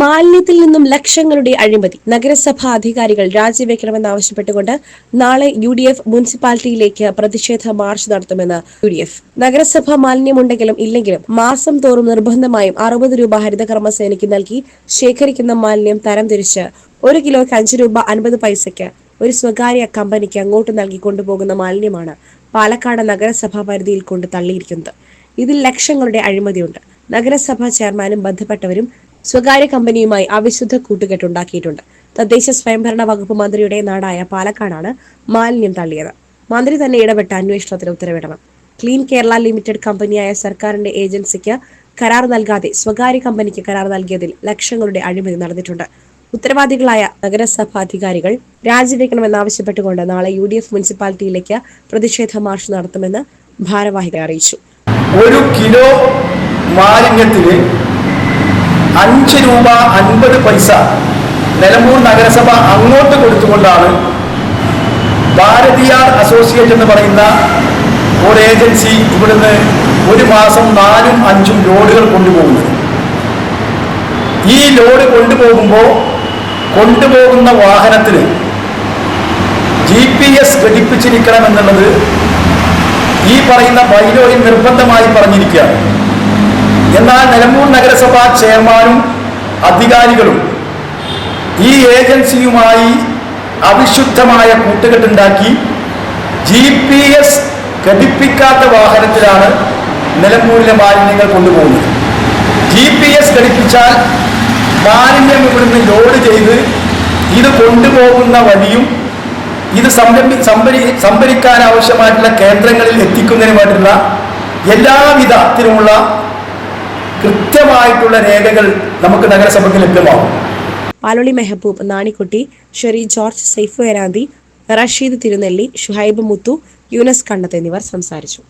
മാലിന്യത്തിൽ നിന്നും ലക്ഷങ്ങളുടെ അഴിമതി. നഗരസഭാ അധികാരികൾ രാജിവെക്കണമെന്നാവശ്യപ്പെട്ടുകൊണ്ട് നാളെ യു ഡി എഫ് മുനിസിപ്പാലിറ്റിയിലേക്ക് പ്രതിഷേധ മാർച്ച് നടത്തുമെന്ന് യു ഡി എഫ്. നഗരസഭ മാലിന്യമുണ്ടെങ്കിലും ഇല്ലെങ്കിലും മാസം തോറും നിർബന്ധമായും അറുപത് രൂപ ഹരിതകർമ്മ സേനയ്ക്ക് നൽകി ശേഖരിക്കുന്ന മാലിന്യം തരംതിരിച്ച് ഒരു കിലോയ്ക്ക് അഞ്ച് രൂപ അൻപത് പൈസയ്ക്ക് ഒരു സ്വകാര്യ കമ്പനിക്ക് അങ്ങോട്ട് നൽകി കൊണ്ടുപോകുന്ന മാലിന്യമാണ് പാലക്കാട് നഗരസഭാ പരിധിയിൽ കൊണ്ട് തള്ളിയിരിക്കുന്നത്. ഇതിൽ ലക്ഷങ്ങളുടെ അഴിമതിയുണ്ട്. നഗരസഭാ ചെയർമാനും ബന്ധപ്പെട്ടവരും സ്വകാര്യ കമ്പനിയുമായി അവിശുദ്ധ കൂട്ടുകെട്ടുണ്ടാക്കിയിട്ടുണ്ട്. തദ്ദേശ സ്വയംഭരണ വകുപ്പ് മന്ത്രിയുടെ നാടായ പാലക്കാടാണ് മാലിന്യം തള്ളിയത്. മന്ത്രി തന്നെ ഇടപെട്ട് അന്വേഷണത്തിന് ഉത്തരവിടണം. ക്ലീൻ കേരള ലിമിറ്റഡ് കമ്പനിയായ സർക്കാരിന്റെ ഏജൻസിക്ക് കരാർ നൽകാതെ സ്വകാര്യ കമ്പനിക്ക് കരാർ നൽകിയതിൽ ലക്ഷങ്ങളുടെ അഴിമതി നടന്നിട്ടുണ്ട്. ഉത്തരവാദികളായ നഗരസഭാ അധികാരികൾ രാജിവെക്കണമെന്നാവശ്യപ്പെട്ടുകൊണ്ട് നാളെ യു ഡി എഫ് മുനിസിപ്പാലിറ്റിയിലേക്ക് പ്രതിഷേധ മാർച്ച് നടത്തുമെന്ന് ഭാരവാഹികൾ അറിയിച്ചു. ഒരു കിലോ മാലിന്യത്തിന് അഞ്ച് രൂപ അൻപത് പൈസ നിലമ്പൂർ നഗരസഭ അങ്ങോട്ട് കൊടുത്തുകൊണ്ടാണ് ഭാരതീയ അസോസിയേറ്റ് എന്ന് പറയുന്ന ഒരു ഏജൻസി ഇവിടുന്ന് ഒരു മാസം നാലും അഞ്ചും ലോഡുകൾ കൊണ്ടുപോകുന്നത്. ഈ ലോഡ് കൊണ്ടുപോകുമ്പോൾ കൊണ്ടുപോകുന്ന വാഹനത്തിന് ജി പി എസ് ഘടിപ്പിച്ചിരിക്കണം എന്നുള്ളത് ഈ പറയുന്ന ബൈലോയിൽ നിർബന്ധമായി പറഞ്ഞിരിക്കുകയാണ്. എന്നാൽ നിലമ്പൂർ നഗരസഭാ ചെയർമാനും അധികാരികളും ഈ ഏജൻസിയുമായി അവിശുദ്ധമായ കൂട്ടുകെട്ടുണ്ടാക്കി ജി പി എസ് ഘടിപ്പിക്കാത്ത വാഹനത്തിലാണ് നിലമ്പൂരിലെ മാലിന്യങ്ങൾ കൊണ്ടുപോകുന്നത്. ജി പി എസ് ഘടിപ്പിച്ചാൽ മാലിന്യം ഇവിടുന്ന് ലോഡ് ചെയ്ത് ഇത് കൊണ്ടുപോകുന്ന വഴിയും ഇത് സംരംഭി സംഭരി സംഭരിക്കാൻ ആവശ്യമായിട്ടുള്ള കേന്ദ്രങ്ങളിൽ എത്തിക്കുന്നതിന് വേണ്ടിയുള്ള എല്ലാവിധത്തിലുമുള്ള കൃത്യമായിട്ടുള്ള രേഖകൾ നമുക്ക് നഗരസഭയ്ക്ക് ലഭ്യമാകും. പാലോളി മെഹബൂബ് നാണിക്കുട്ടി ഷെറി ജോർജ് സൈഫ് വേരാന്തി റഷീദ് തിരുനെല്ലി ഷുഹൈബ് മുത്തു യൂനസ് കണ്ണത്ത് എന്നിവർ സംസാരിച്ചു.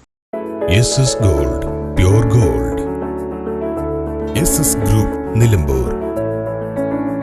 Gold pure gold group Nilambur